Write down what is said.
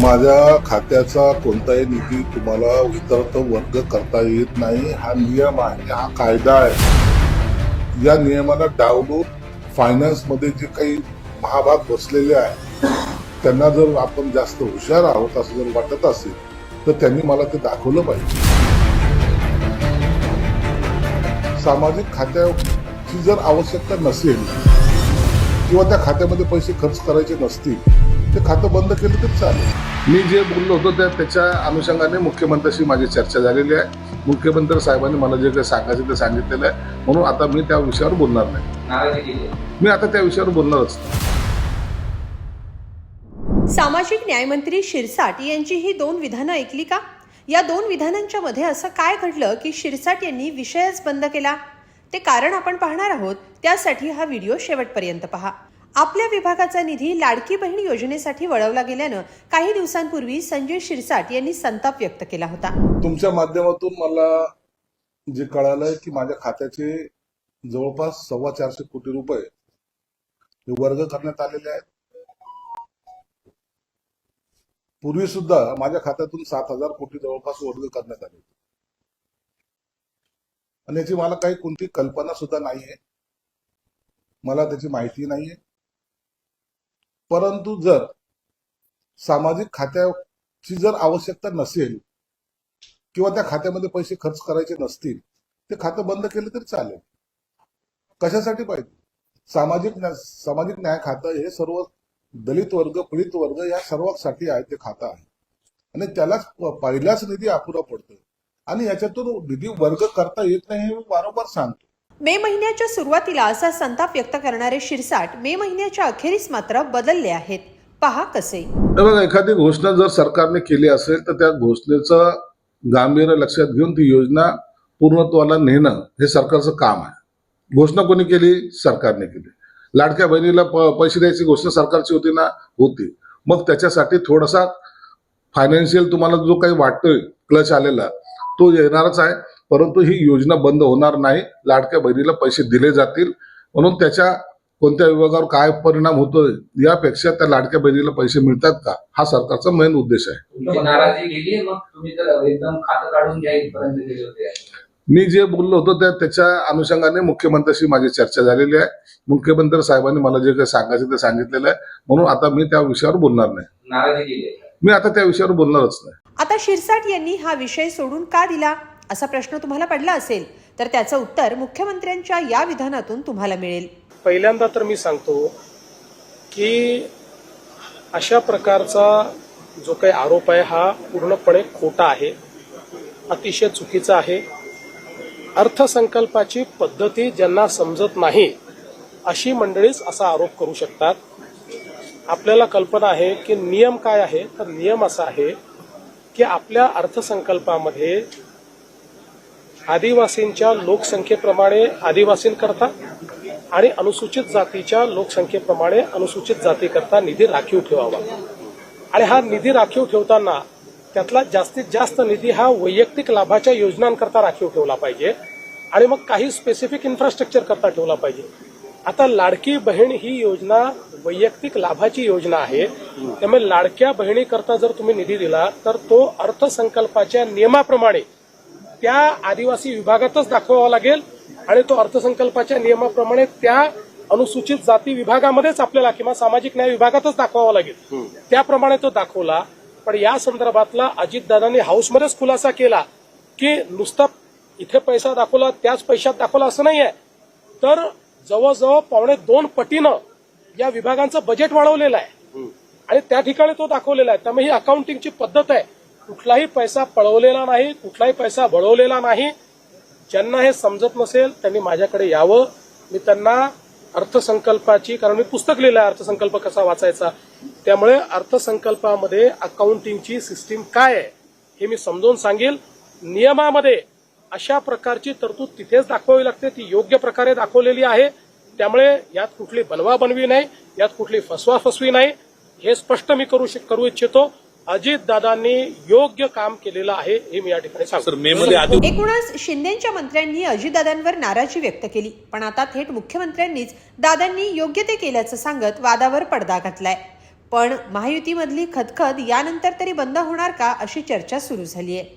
माझ्या खात्याचा कोणताही निधी तुम्हाला इतरत्र वर्ग करता येत नाही. हा नियम आहे हा कायदा आहे. या नियमाला डावलून फायनान्समध्ये जे काही महाभाग बसलेले आहे त्यांना जर आपण जास्त हुशार आहोत असं जर वाटत असेल तर त्यांनी मला ते दाखवलं पाहिजे. सामाजिक खात्याची जर आवश्यकता नसेल किंवा त्या खात्यामध्ये पैसे खर्च करायचे नसतील ते खातं बंद केलं तरी चालेल. मी जे बोललो होतो त्या त्याच्या अनुषंगाने मुख्यमंत्र्याशी माझी चर्चा झालेली आहे. मुख्यमंत्री साहेबांनी मला जे काही सांगायचं ते सांगितलेलं आहे. म्हणून आता मी त्या विषयावर बोलणार नाही. मी आता त्या विषयावर बोलणारच. सामाजिक न्यायमंत्री शिरसाट यांची ही दोन विधानं ऐकली का? या दोन विधानांच्या मध्ये असं काय घडलं की शिरसाट यांनी विषयच बंद केला? ते कारण आपण पाहणार आहोत. त्यासाठी हा व्हिडिओ शेवटपर्यंत पहा. आपल्या विभागाचा निधी लाडकी बहीण योजनेसाठी वळवला गेल्यानं काही दिवसांपूर्वी संजय शिरसाट यांनी संताप व्यक्त केला होता. तुमच्या माध्यमातून मला जे कळालंय की माझ्या खात्याचे जवळपास सव्वा चारशे कोटी रुपये वर्ग करण्यात आलेले आहेत. पूर्वी सुद्धा माझ्या खात्यातून सात हजार कोटी जवळपास वर्ग करण्यात आले होते. आणि याची मला काही कोणती कल्पना सुद्धा नाहीये. मला त्याची माहिती नाहीये. परंतु जर सामाजिक खात्याची जर आवश्यकता नसेल किंवा त्या खात्यामध्ये पैसे खर्च करायचे नसतील ते खातं बंद केलं तरी चालेल. कशासाठी पाहिजे? सामाजिक न्या- सामाजिक न्याय खातं हे सर्व दलित वर्ग पीडित वर्ग या सर्वांसाठी आहे ते खातं आहे. आणि त्यालाच प- पहिलाच निधी अपुरा पडतो आणि याच्यातून निधी वर्ग करता येत नाही हे मी वारंवार सांगतो. मे महिन्याच्या सुरुवातीला असा संताप व्यक्त करणारे शिरसाट मे महिन्याच्या अखेरीस मात्र बदलले आहेत. पहा कसे. बघा एखादी घोषणा जर सरकारने केली असेल तर त्या घोषणेचं गांभीर्य लक्षात घेऊन ती योजना पूर्णत्वाला नेणं हे सरकारचं काम आहे. घोषणा कोणी केली? सरकारने केली. लाडक्या बहिणीला पैसे द्यायची घोषणा सरकारची होती ना? होती. मग त्याच्यासाठी थोडासा फायनान्शियल तुम्हाला जो काही वाटतोय क्लच आलेला तो येणारच आहे. परंतु ही योजना बंद होणार नाही. लाडक्या बहिणीला पैसे दिले जातील. म्हणून त्याच्या कोणत्या विभागावर काय परिणाम होतोय यापेक्षा त्या लाडक्या बहिणीला पैसे मिळतात का? हा सरकारचा मेन उद्देश आहे. मी जे बोललो होतो त्या त्याच्या अनुषंगाने मुख्यमंत्र्याशी माझी चर्चा झालेली आहे. मुख्यमंत्री साहेबांनी मला जे काही सांगायचं ते सांगितलेलं आहे. म्हणून आता मी त्या विषयावर बोलणार नाही. मी आता त्या विषयावर बोलणारच नाही. आता शिरसाट यांनी हा विषय सोडून का दिला? असा प्रश्न तुम्हाला पडला असेल तर त्याचं उत्तर मुख्यमंत्र्यांच्या या विधानातून तुम्हाला मिळेल. पहिल्यांदा तर मी सांगतो की अशा प्रकारचा जो काही आरोप आहे हा पूर्णपणे खोटा आहे अतिशय चुकीचा आहे. अर्थसंकल्पाची पद्धती ज्यांना समजत नाही अशी मंडळीच असा आरोप करू शकतात. आपल्याला कल्पना आहे की नियम काय आहे? तर नियम असा आहे की आपल्या अर्थसंकल्पामध्ये आदिवासींच्या लोकसंख्येप्रमाणे आदिवासींकरता आणि अनुसूचित जातीच्या लोकसंख्येप्रमाणे अनुसूचित जातीकरता निधी राखीव ठेवावा. आणि हा निधी राखीव ठेवताना त्यातला जास्तीत जास्त निधी हा वैयक्तिक लाभाच्या योजनांकरता राखीव ठेवला पाहिजे आणि मग काही स्पेसिफिक इन्फ्रास्ट्रक्चर करता ठेवला पाहिजे. आता लाडकी बहीण ही योजना वैयक्तिक लाभाची योजना आहे. त्यामुळे लाडक्या बहिणीकरता जर तुम्ही निधी दिला तर तो अर्थसंकल्पाच्या नियमाप्रमाणे त्या आदिवासी विभागातच दाखवावा लागेल आणि तो अर्थसंकल्पाच्या नियमाप्रमाणे त्या अनुसूचित जाती विभागामध्येच आपल्याला किंवा सामाजिक न्याय विभागातच दाखवावा लागेल. त्याप्रमाणे तो दाखवला. पण या संदर्भातला अजितदादांनी हाऊसमध्येच खुलासा केला की नुसता इथे पैसा दाखवला त्याच पैशात दाखवला असं नाही आहे तर जवळजवळ पावणे दोन पटीनं या विभागांचं बजेट वाढवलेलं आहे. आणि त्या ठिकाणी तो दाखवलेला आहे. त्यामुळे ही अकाउंटिंगची पद्धत आहे. कुठलाही पैसा पळवलेला नाही कुठलाही पैसा वळवलेला नाही. ज्यांना हे समजत नसेल त्यांनी माझ्याकडे यावं. मी त्यांना अर्थसंकल्पाची कारण मी पुस्तक लिहिलं आहे अर्थसंकल्प कसा वाचायचा? त्यामुळे अर्थसंकल्पामध्ये अकाउंटिंगची सिस्टीम काय आहे हे मी समजावून सांगेल. नियमामध्ये अशा प्रकारची तरतूद तिथेच दाखवावी लागते ती योग्य प्रकारे दाखवलेली आहे. त्यामुळे यात कुठली बनवा बनवी नाही यात कुठली फसवा फसवी नाही. हे स्पष्ट मी करू करू इच्छितो. अजितदादांनी योग्य काम केलेलं आहे हे मी या ठिकाणी सांगतो. एकूणच शिंदेच्या मंत्र्यांनी अजितदादांवर नाराजी व्यक्त केली पण आता थेट मुख्यमंत्र्यांनीच दादांनी योग्य ते केल्याचं सांगत वादावर पडदा घातलाय. पण महायुतीमधली खतखत यानंतर तरी बंद होणार का अशी चर्चा सुरू झाली आहे